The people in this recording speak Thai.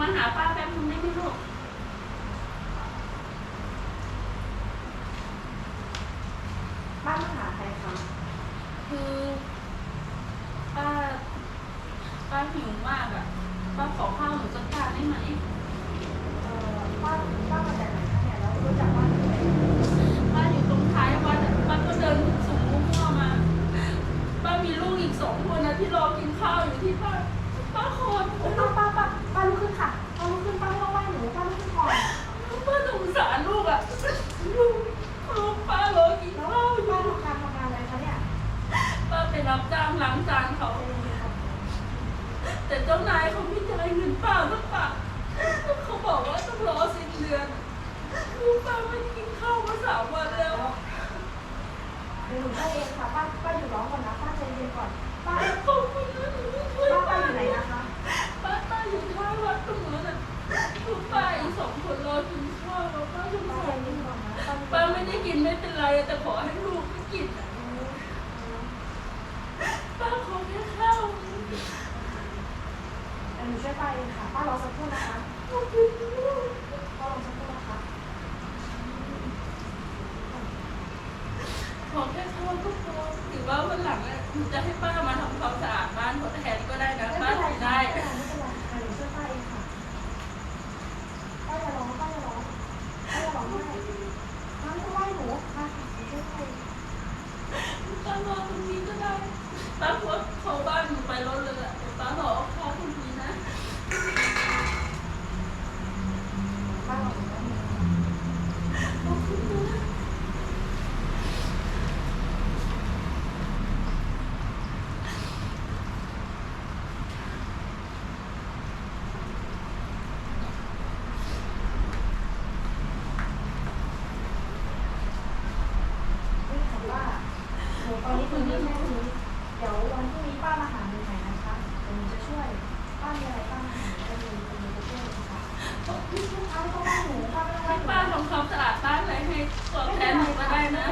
มาหาป้าแป๊บนึงได้ไหมลูกบ้านมาหาใครคะคือป้าป้าหิวมากอะป้าขอข้าวหนูสักจานได้ไหมเอ่อบ้านบ้านมาจากไหนคะเนี่ยแล้วรู้จักบ้านที่ไหนป้าอยู่ตรงท้ายวัดอะป้าก็เดินสูงมั่วๆมา ป้ามีลูกอีกสองคนนะที่รอกินข้าวอยู่ที่ รับจ้างล้างจานเขาแต่เจ้านายเขาไม่จ่ายเงินป้าสักบาทเขาบอกว่าต้องรอสิ้นเดือนลูกป้าไม่ได้กินข้าวมาสามวันแล้วเดี๋ยวหนูช่วยเองค่ะป้าป้าอยู่ร้องก่อนนะป้าใจเย็นก่อนป้าขอบคุณนะหนูช่วยป้าป้าป้าอยู่ไหนนะคะป้าป้าอยู่ท้ายวัดตรงนู้นน่ะลูกป้าอีกสองคนรอกินข้าวแล้วป้าสงป้าสาใจรเย็นก่อนนะป้าไม่ได้กินไม่เป็นไรแต่ขอให้ลูกได้กินอะป้าขอแค่ข้าว เดี๋ยวหนูช่วยป้าเองค่ะป้ารอสักครู่นะคะขอบคุณลูกป้ารอสักครู่นะคะขอแค่ข้าวก็พอหรือว่าวันหลังอะหนูจะให้ป้ามาทำความสะอาดบ้านเขาแทนก็ได้นะไม่ป้าเป็นไรทำได้ไม่เป็นไรไม่เป็นไรเดี๋ยวหนูช่วยป้าเองค่ะป้าอย่าร้องป้าอย่าร้องป้าอย่าร้องไห้ป้าไม่ต้องไหว้หนูมาค่ะหนูช่วยป้าเองป้ารอตรงนี้ก็ได้ป้ากลัวเข้าบ้านหนูไปรถเลยอะเดี๋ยวป้ารอข้าวตรงนี้นะ ป้ารอนนึงขอบคุณนะนี่ค่ะป้าหนูตอนนี้คืนนี้แค่ ป้าไม่ต้องไหว้ให้หนูป้าทำความสะอาดบ้านอะไรให้ตอบไม่แทนหไรนูก็ได้นะ